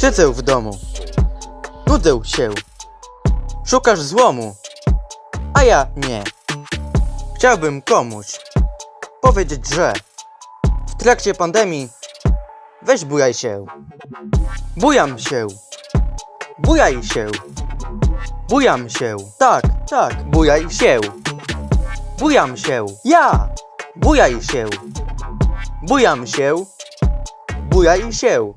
Siedzę w domu. Nudzę się. Szukasz złomu. A ja nie. Chciałbym komuś powiedzieć, że w trakcie pandemii weź bujaj się. Bujam się. Bujaj się. Bujam się. Tak, tak, bujaj się. Bujam się. Ja. Bujaj się. Bujam się. Bujaj się.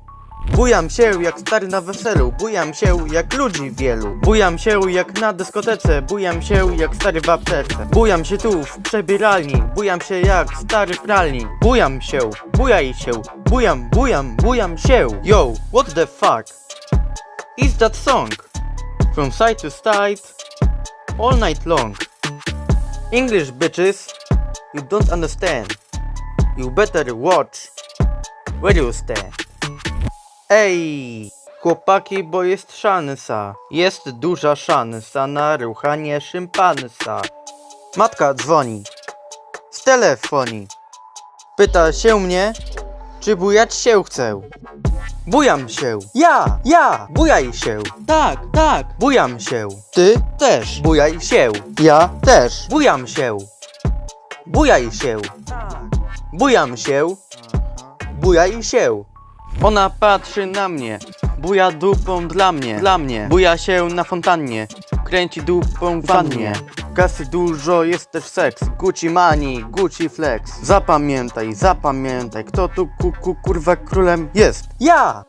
Bujam się jak stary na weselu, bujam się jak ludzi wielu. Bujam się jak na dyskotece, bujam się jak stary w aptece. Bujam się tu w przebieralni, bujam się jak stary w pralni. Bujam się, bujaj się, bujam, bujam, bujam się. Yo, what the fuck? Is that song? From side to side, all night long. English bitches, you don't understand. You better watch where you stand. Ej, chłopaki, bo jest szansa. Jest duża szansa na ruchanie szympansa. Matka dzwoni. Z telefonii. Pyta się mnie, czy bujać się chcę. Bujam się. Ja, ja, bujaj się. Tak, tak, bujam się. Ty też, bujaj się. Ja też, bujam się. Bujaj się. Bujam się. Bujaj się. Ona patrzy na mnie, buja dupą dla mnie, dla mnie. Buja się na fontannie, kręci dupą w wannie. Kasy dużo, jest też seks. Gucci money, Gucci flex. Zapamiętaj, zapamiętaj, kto tu ku, ku, kurwa królem jest. Ja!